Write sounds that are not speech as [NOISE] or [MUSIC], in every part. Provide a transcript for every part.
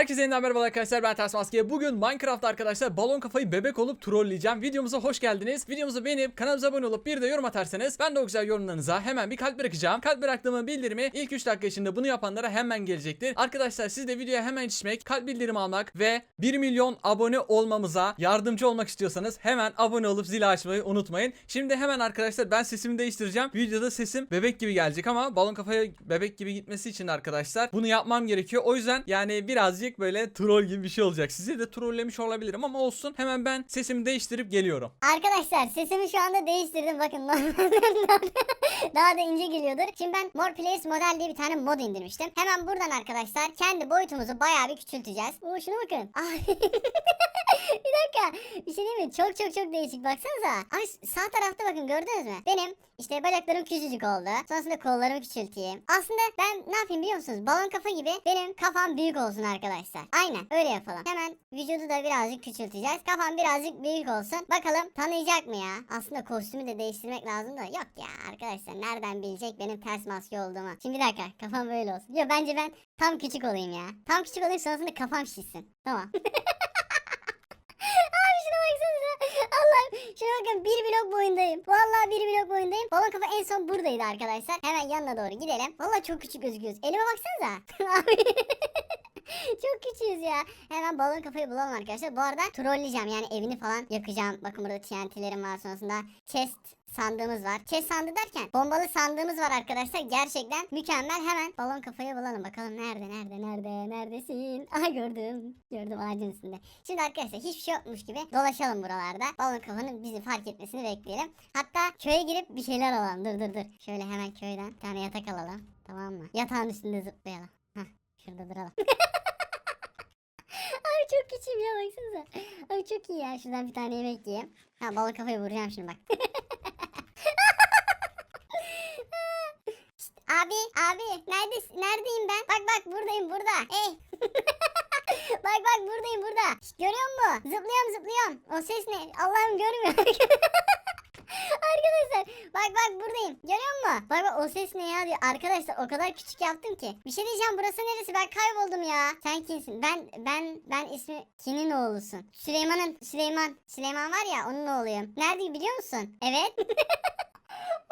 Herkese yeniden merhaba arkadaşlar ben Ters Maske. Bugün Minecraft arkadaşlar balon kafayı bebek olup trolleyeceğim. Videomuza hoş geldiniz. Videomuzu beğenip kanalımıza abone olup bir de yorum atarsanız ben de o güzel yorumlarınıza hemen bir kalp bırakacağım. Kalp bıraktığımın bildirimi ilk 3 dakika içinde bunu yapanlara hemen gelecektir. Arkadaşlar siz de videoya hemen yetişmek, kalp bildirimi almak ve 1 milyon abone olmamıza yardımcı olmak istiyorsanız hemen abone olup zili açmayı unutmayın. Şimdi hemen arkadaşlar ben sesimi değiştireceğim. Videoda sesim bebek gibi gelecek ama balon kafaya bebek gibi gitmesi için arkadaşlar bunu yapmam gerekiyor. O yüzden yani birazcık böyle troll gibi bir şey olacak. Sizi de trollemiş olabilirim ama olsun. Hemen ben sesimi değiştirip geliyorum. Arkadaşlar sesimi şu anda değiştirdim bakın [LAUGHS] daha da ince geliyordur. Şimdi ben More Players Model diye bir tane mod indirmiştim. Hemen buradan arkadaşlar kendi boyutumuzu bayağı bir küçülteceğiz. Oo şuna bakın. [LAUGHS] Bir dakika bir şey diyeyim mi? Çok çok çok değişik baksanıza. Ay sağ tarafta bakın gördünüz mü? Benim işte bacaklarım küçücük oldu. Sonrasında kollarımı küçülteyim. Aslında ben ne yapayım biliyor musunuz? Balon kafa gibi benim kafam büyük olsun arkadaşlar. Aynen öyle yapalım. Hemen vücudu da birazcık küçülteceğiz. Kafam birazcık büyük olsun. Bakalım tanıyacak mı ya? Aslında kostümü de değiştirmek lazım da. Yok ya arkadaşlar nereden bilecek benim ters maske olduğumu. Şimdi bir dakika kafam böyle olsun. Yok bence ben tam küçük olayım ya. Tam küçük olayım sonrasında kafam şişsin. Tamam. [LAUGHS] Abi şuna baksanıza. Allah'ım şuna bakın bir blok boyundayım. Vallahi bir blok boyundayım. Balon kafa en son buradaydı arkadaşlar. Hemen yanına doğru gidelim. Vallahi çok küçük gözüküyoruz. Elime baksanıza. [LAUGHS] Abi. Çok küçüğüz ya. Hemen balon kafayı bulalım arkadaşlar. Bu arada trolleyeceğim yani evini falan yakacağım. Bakın burada TNT'lerim var sonrasında. Chest sandığımız var. Chest sandığı derken bombalı sandığımız var arkadaşlar. Gerçekten mükemmel. Hemen balon kafayı bulalım. Bakalım nerede nerede nerede neredesin? [LAUGHS] Aha gördüm. Gördüm ağacın üstünde. Şimdi arkadaşlar hiçbir şey yokmuş gibi dolaşalım buralarda. Balon kafanın bizi fark etmesini bekleyelim. Hatta köye girip bir şeyler alalım. Dur dur dur. Şöyle hemen köyden bir tane yatak alalım. Tamam mı? Yatağın üstünde zıplayalım. Hah şurada duralım. [LAUGHS] Çok küçüğüm ya baksanıza. Abi çok iyi ya. Şuradan bir tane yemek yiyeyim. Ha balık kafayı vuracağım şimdi bak. [LAUGHS] Şşt, abi abi neredesin? Neredeyim ben? Bak bak buradayım burada. Hey. [LAUGHS] bak bak buradayım burada. Şşt, görüyor musun? Zıplıyorum zıplıyorum. O ses ne? Allah'ım görmüyor. [LAUGHS] Arkadaşlar bak bak buradayım. Görüyor musun? Bak bak o ses ne ya diyor. Arkadaşlar o kadar küçük yaptım ki. Bir şey diyeceğim burası neresi? Ben kayboldum ya. Sen kimsin? Ben ben ben ismi kimin oğlusun? Süleyman'ın Süleyman. Süleyman var ya onun oğluyum. Nerede biliyor musun? Evet. [LAUGHS]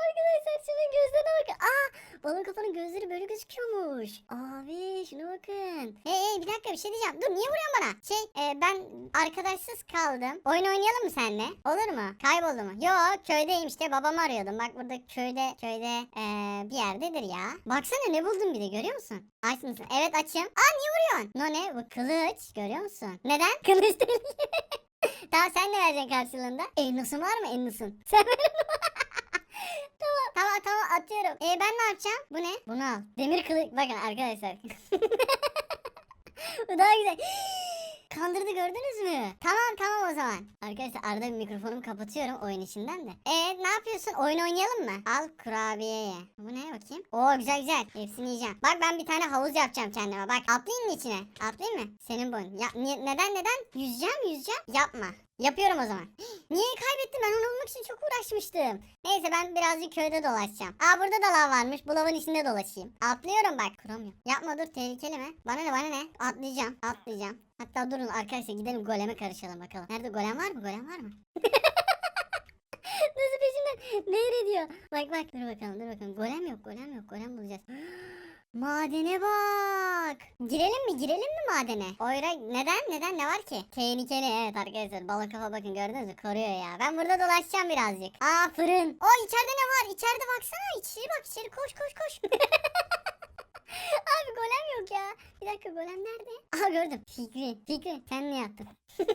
Arkadaşlar şunun gözlerine bakın. Aa balon kafanın gözleri böyle gözüküyormuş. Abi şuna bakın. Hey hey bir dakika bir şey diyeceğim. Dur niye vuruyorsun bana? Şey e, ben arkadaşsız kaldım. Oyun oynayalım mı seninle? Olur mu? Kayboldu mu? Yo köydeyim işte babamı arıyordum. Bak burada köyde köyde e, bir yerdedir ya. Baksana ne buldum bir de görüyor musun? Aç mısın? Evet açım. Aa niye vuruyorsun? No ne? Bu kılıç. Görüyor musun? Neden? [LAUGHS] Kılıç değil. [LAUGHS] tamam sen ne vereceksin karşılığında? Elnusun var mı elnusun? Sen ver. Atıyorum. E ben ne yapacağım? Bu ne? Bunu al. Demir kılıç. Bakın arkadaşlar. [LAUGHS] Bu daha güzel. [GASPS] Kandırdı gördünüz mü? Tamam tamam o zaman. Arkadaşlar arada bir mikrofonumu kapatıyorum oyun içinden de. E ne yapıyorsun? Oyun oynayalım mı? Al kurabiye ye. Bu ne bakayım? Oo güzel güzel. Hepsini yiyeceğim. Bak ben bir tane havuz yapacağım kendime. Bak atlayayım mı içine? Atlayayım mı? Senin boyun. Ya, ni- neden neden? Yüzeceğim yüzeceğim. Yapma. Yapıyorum o zaman. [GASPS] Niye kaybettim? Ben onu bulmak için çok uğraşmıştım. Neyse ben birazcık köyde dolaşacağım. Aa burada da lav varmış. Bu lavın içinde dolaşayım. Atlıyorum bak. Kuramıyorum. Yapma dur tehlikeli mi? Bana ne bana ne? Atlayacağım. Atlayacağım. Hatta durun arkadaşlar gidelim goleme karışalım bakalım. Nerede golem var mı? Golem var mı? [LAUGHS] Nasıl peşimden nehir ediyor. Bak bak dur bakalım dur bakalım. Golem yok golem yok golem bulacağız. [GASPS] Madene bak. Girelim mi girelim mi madene? Oyra neden neden ne var ki? Tehlikeli evet arkadaşlar balık kafa bakın gördünüz mü koruyor ya. Ben burada dolaşacağım birazcık. Aa fırın. O içeride ne var? İçeride baksana içeri bak içeri koş koş koş. [LAUGHS] Abi golem yok ya. Bir dakika golem nerede? Aha gördüm. Fikri Fikri sen ne yaptın? [LAUGHS]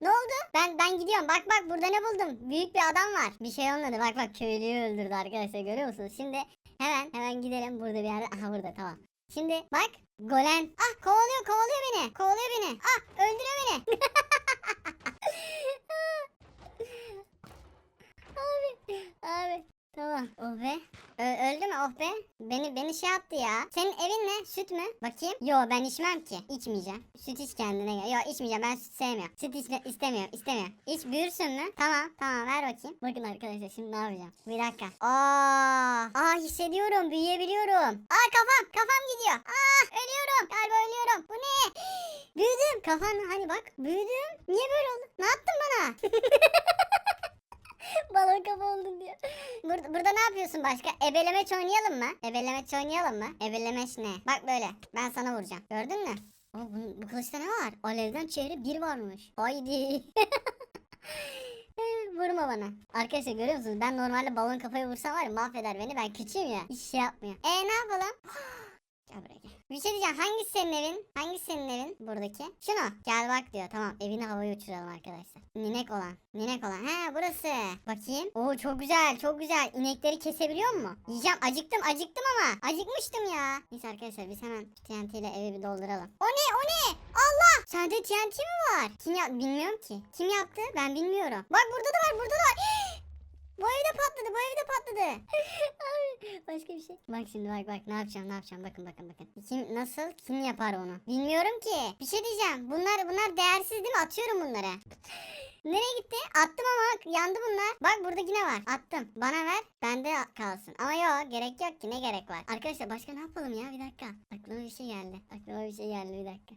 ne oldu? Ben ben gidiyorum. Bak bak burada ne buldum? Büyük bir adam var. Bir şey olmadı. Bak bak köylüyü öldürdü arkadaşlar görüyor musunuz? Şimdi hemen hemen gidelim burada bir yerde. Aha burada tamam. Şimdi bak golem. Ah kovalıyor kovalıyor beni. Kovalıyor beni. Ah öldürüyor beni. [LAUGHS] abi abi tamam. Oh be. Ö- öldü mü? Oh be. Beni beni şey yaptı ya. Senin evin ne? Süt mü? Bakayım. Yo ben içmem ki. İçmeyeceğim. Süt iç kendine gel. Yo içmeyeceğim. Ben süt sevmiyorum. Süt içme istemiyorum. istemiyorum. İç büyürsün mü? Tamam. Tamam ver bakayım. Bakın arkadaşlar şimdi ne yapacağım? Bir dakika. Aa, aa hissediyorum. Büyüyebiliyorum. Aa kafam. Kafam gidiyor. Aa ölüyorum. Galiba ölüyorum. Bu [GASPS] Büyüdüm. Kafan hani bak. Büyüdüm. Niye böyle oldu? Ne yaptın bana? [LAUGHS] Balon kafa oldun diyor. Burada, burada ne yapıyorsun başka? Ebelemeç oynayalım mı? Ebelemeç oynayalım mı? Ebelemeç ne? Bak böyle. Ben sana vuracağım. Gördün mü? Aa, bu, bu kılıçta ne var? Alevden çehre bir varmış. Haydi. [LAUGHS] Vurma bana. Arkadaşlar görüyor musunuz? Ben normalde balon kafayı vursam var ya mahveder beni. Ben küçüğüm ya. Hiç şey yapmıyor. E ne yapalım? [GASPS] Gel buraya. Bir şey diyeceğim. Hangisi senin evin? Hangisi senin evin? Buradaki. Şunu. Gel bak diyor. Tamam. Evini havaya uçuralım arkadaşlar. Ninek olan. Ninek olan. He burası. Bakayım. Oo çok güzel. Çok güzel. İnekleri kesebiliyor mu? Yiyeceğim. Acıktım. Acıktım ama. Acıkmıştım ya. Neyse arkadaşlar biz hemen TNT ile evi bir dolduralım. O ne? O ne? Allah! Sende TNT mi var? Kim yap? Bilmiyorum ki. Kim yaptı? Ben bilmiyorum. Bak burada da var. Burada da var. Bu evde patladı. Bu evde patladı. [LAUGHS] Başka bir şey. Bak şimdi bak bak ne yapacağım ne yapacağım bakın bakın bakın. Kim nasıl kim yapar onu? Bilmiyorum ki. Bir şey diyeceğim. Bunlar bunlar değersiz değil mi? Atıyorum bunları. [LAUGHS] Nereye gitti? Attım ama yandı bunlar. Bak burada yine var. Attım. Bana ver. Bende kalsın. Ama yok gerek yok ki. Ne gerek var? Arkadaşlar başka ne yapalım ya? Bir dakika. Aklıma bir şey geldi. Aklıma bir şey geldi. Bir dakika.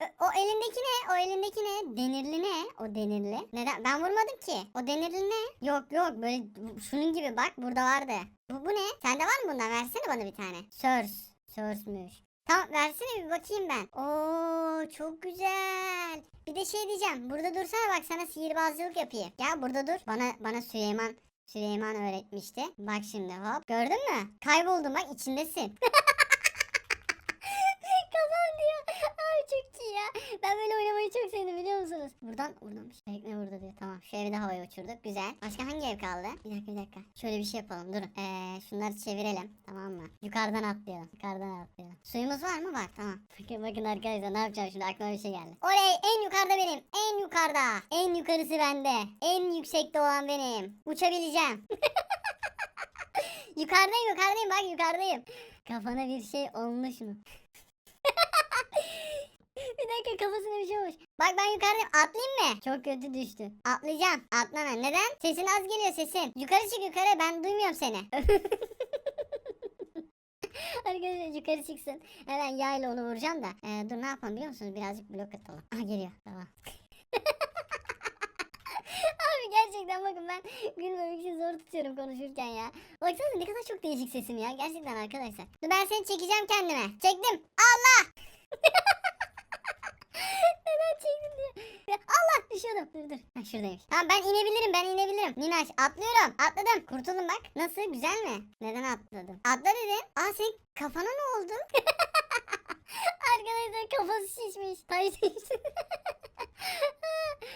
O elindeki ne? O elindeki ne? Denirli ne? O denirli. Neden? Ben vurmadım ki. O denirli ne? Yok yok böyle şunun gibi bak burada vardı. Bu, bu ne? Sende var mı bundan? Versene bana bir tane. Sörs. Sörsmüş. Tamam versene bir bakayım ben. Oo çok güzel. Bir de şey diyeceğim. Burada dursana bak sana sihirbazlık yapayım. Ya burada dur. Bana bana Süleyman Süleyman öğretmişti. Bak şimdi hop. Gördün mü? Kayboldum bak içindesin. [LAUGHS] Ben böyle oynamayı çok sevdim biliyor musunuz? Buradan buradan bir şey ne burada diyor. Tamam şu evi de havaya uçurduk. Güzel. Başka hangi ev kaldı? Bir dakika bir dakika. Şöyle bir şey yapalım. Durun. Ee, şunları çevirelim. Tamam mı? Yukarıdan atlayalım. Yukarıdan atlayalım. Suyumuz var mı? Var. Tamam. Bakın bakın arkadaşlar ne yapacağım şimdi aklıma bir şey geldi. Oley en yukarıda benim. En yukarıda. En yukarısı bende. En yüksekte olan benim. Uçabileceğim. [LAUGHS] yukarıdayım yukarıdayım bak yukarıdayım. Kafana bir şey olmuş mu? [LAUGHS] bir dakika kafasına bir şey olmuş. Bak ben yukarıdayım. Atlayayım mı? Çok kötü düştü. Atlayacağım. Atlama. Neden? Sesin az geliyor sesin. Yukarı çık yukarı. Ben duymuyorum seni. [LAUGHS] Arkadaşlar yukarı çıksın. Hemen yayla onu vuracağım da. Ee, dur ne yapalım biliyor musunuz? Birazcık blok atalım. Aha geliyor. Tamam. [LAUGHS] Abi gerçekten bakın ben gülmemek için zor tutuyorum konuşurken ya. Baksanıza ne kadar çok değişik sesim ya. Gerçekten arkadaşlar. Dur ben seni çekeceğim kendime. Çektim. Allah! Ya Allah düşüyordum. Dur dur. Ha şuradaymış. Tamam ben inebilirim ben inebilirim. Ninaş atlıyorum. Atladım. Kurtuldum bak. Nasıl güzel mi? Neden atladım? Atla dedim. Aa senin kafana ne oldu? [LAUGHS] Arkadaşlar kafası şişmiş. Tay şişti. [LAUGHS] abi,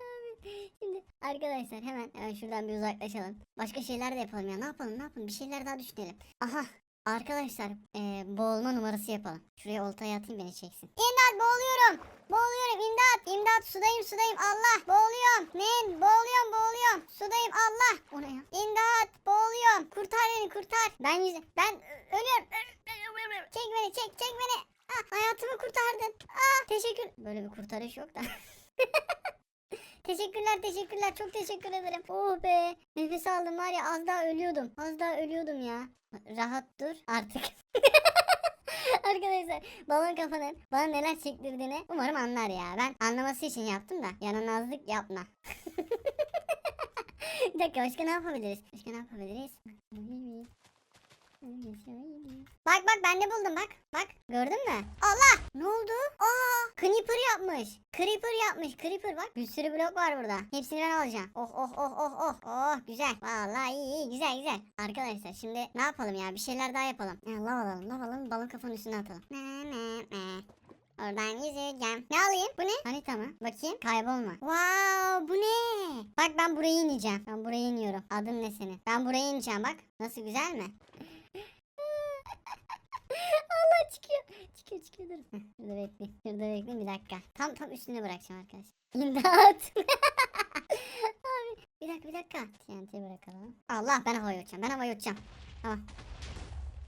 abi. Şimdi arkadaşlar hemen hemen şuradan bir uzaklaşalım. Başka şeyler de yapalım ya. Ne yapalım ne yapalım? Bir şeyler daha düşünelim. Aha Arkadaşlar eee, boğulma numarası yapalım. Şuraya oltayı atayım beni çeksin. İmdat boğuluyorum. Boğuluyorum imdat. İmdat sudayım sudayım Allah. Boğuluyorum. Ne? Boğuluyorum boğuluyorum. Sudayım Allah. O ne ya? İmdat boğuluyorum. Kurtar beni kurtar. Ben yüze ben ölüyorum. Çek beni çek çek beni. Ah, hayatımı kurtardın. Ah, teşekkür. Böyle bir kurtarış yok da. [LAUGHS] Teşekkürler teşekkürler çok teşekkür ederim. Oh be nefes aldım var ya az daha ölüyordum. Az daha ölüyordum ya. Rahat dur artık. [LAUGHS] Arkadaşlar balon kafanın bana neler çektirdiğini umarım anlar ya. Ben anlaması için yaptım da yanılmazlık yapma. [LAUGHS] Bir dakika başka ne yapabiliriz? Başka ne yapabiliriz? Bak bak ben de buldum bak. Bak gördün mü? Allah! Ne oldu? Aa! Creeper yapmış. Creeper yapmış. Creeper bak. Bir sürü blok var burada. Hepsini ben alacağım. Oh oh oh oh oh. Oh güzel. Vallahi iyi iyi güzel güzel. Arkadaşlar şimdi ne yapalım ya? Bir şeyler daha yapalım. Ya, lav alalım. Lav alalım. Balon kafanın üstüne atalım. Ne ne ne. Oradan yüzeceğim. Ne alayım? Bu ne? Harita mı? Bakayım. Kaybolma. Wow bu ne? Bak ben buraya ineceğim. Ben buraya iniyorum. Adın ne senin? Ben buraya ineceğim bak. Nasıl güzel mi? Allah çıkıyor. Çıkıyor çıkıyor dur. Şurada bekle. Şurada bekle bir dakika. Tam tam üstüne bırakacağım arkadaşlar. İmdat. [LAUGHS] Abi bir dakika bir dakika. TNT bırakalım. Allah ben havaya uçacağım. Ben havaya uçacağım. Tamam.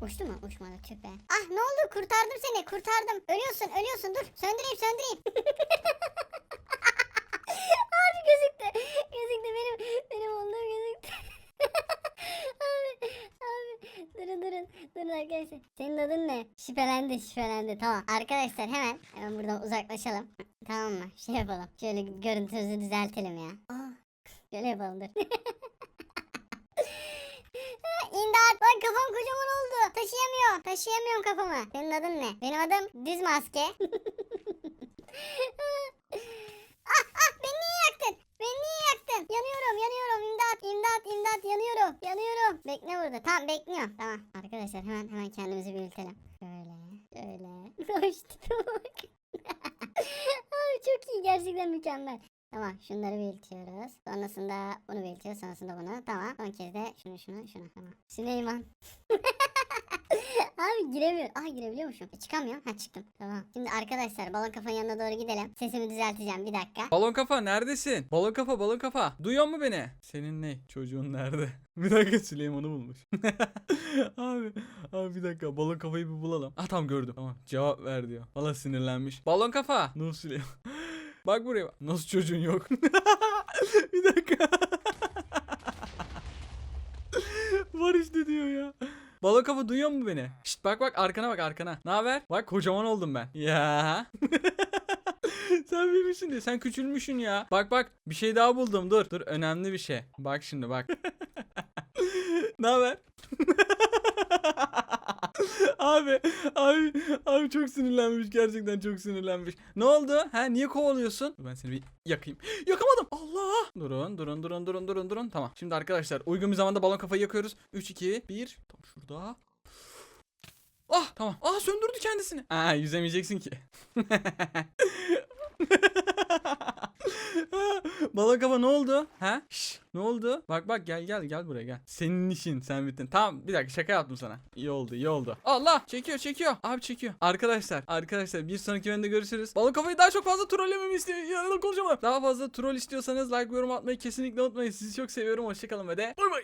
Uçtu mu? Uçmadı tüh be. Ah ne oldu? Kurtardım seni. Kurtardım. Ölüyorsun ölüyorsun. Dur. Söndüreyim söndüreyim. [LAUGHS] Abi gözüktü. Gözüktü Durun arkadaşlar. Senin adın ne? Şüphelendi şüphelendi. Tamam. Arkadaşlar hemen hemen buradan uzaklaşalım. Tamam mı? Şey yapalım. Şöyle görüntümüzü düzeltelim ya. Aa, şöyle yapalım dur. [LAUGHS] İmdat bak kafam kocaman oldu. Taşıyamıyorum. Taşıyamıyorum kafamı. Senin adın ne? Benim adım Düz Maske. [LAUGHS] ah ah beni niye yaktın? Beni niye yaktın? Yanıyorum yanıyorum imdat imdat yanıyorum yanıyorum. Bekle burada tamam bekliyorum tamam. Arkadaşlar hemen hemen kendimizi büyütelim. Şöyle. Hoştu [LAUGHS] bak. [LAUGHS] Abi çok iyi gerçekten mükemmel. Tamam şunları büyütüyoruz. Sonrasında bunu büyütüyoruz. Sonrasında bunu. Tamam. Son kez de şunu şunu şunu. Tamam. Süleyman. [LAUGHS] Abi giremiyor. Aa girebiliyormuşum. E, çıkamıyorum. Ha çıktım. Tamam. Şimdi arkadaşlar balon kafanın yanına doğru gidelim. Sesimi düzelteceğim. Bir dakika. Balon kafa neredesin? Balon kafa balon kafa. Duyuyor mu beni? Senin ne? Çocuğun nerede? [LAUGHS] Bir dakika Süleyman'ı bulmuş. [LAUGHS] abi, abi bir dakika balon kafayı bir bulalım. Ah tamam gördüm. Tamam cevap ver diyor. Valla sinirlenmiş. Balon kafa. Ne oldu Süleyman? [LAUGHS] bak buraya. bak. Nasıl çocuğun yok? bir dakika. Var işte diyor ya. Balon kafa duyuyor mu beni? Şşt bak bak arkana bak arkana. Ne haber? Bak kocaman oldum ben. Ya. [LAUGHS] sen büyümüşsün diye. Sen küçülmüşsün ya. Bak bak bir şey daha buldum. Dur. Dur önemli bir şey. Bak şimdi bak. [LAUGHS] ne haber? [LAUGHS] [LAUGHS] abi abi abi çok sinirlenmiş gerçekten çok sinirlenmiş. Ne oldu? Ha niye kovalıyorsun? Ben seni bir yakayım. Yakamadım. Allah. Durun durun durun durun durun durun. Tamam. Şimdi arkadaşlar uygun bir zamanda balon kafayı yakıyoruz. 3 2 1 tam şurada. Ah tamam. Ah söndürdü kendisini. Aa yüzemeyeceksin ki. [LAUGHS] Balon kafa ne oldu? Ha? Şş, ne oldu? Bak bak gel gel gel buraya gel. Senin işin sen bittin. Tamam bir dakika şaka yaptım sana. İyi oldu iyi oldu. Allah çekiyor çekiyor. Abi çekiyor. Arkadaşlar arkadaşlar bir sonraki bölümde görüşürüz. Balon kafayı daha çok fazla trollememi istiyor. Yanına konuşamam. Daha fazla troll istiyorsanız like yorum atmayı kesinlikle unutmayın. Sizi çok seviyorum. Hoşçakalın ve de bay bay.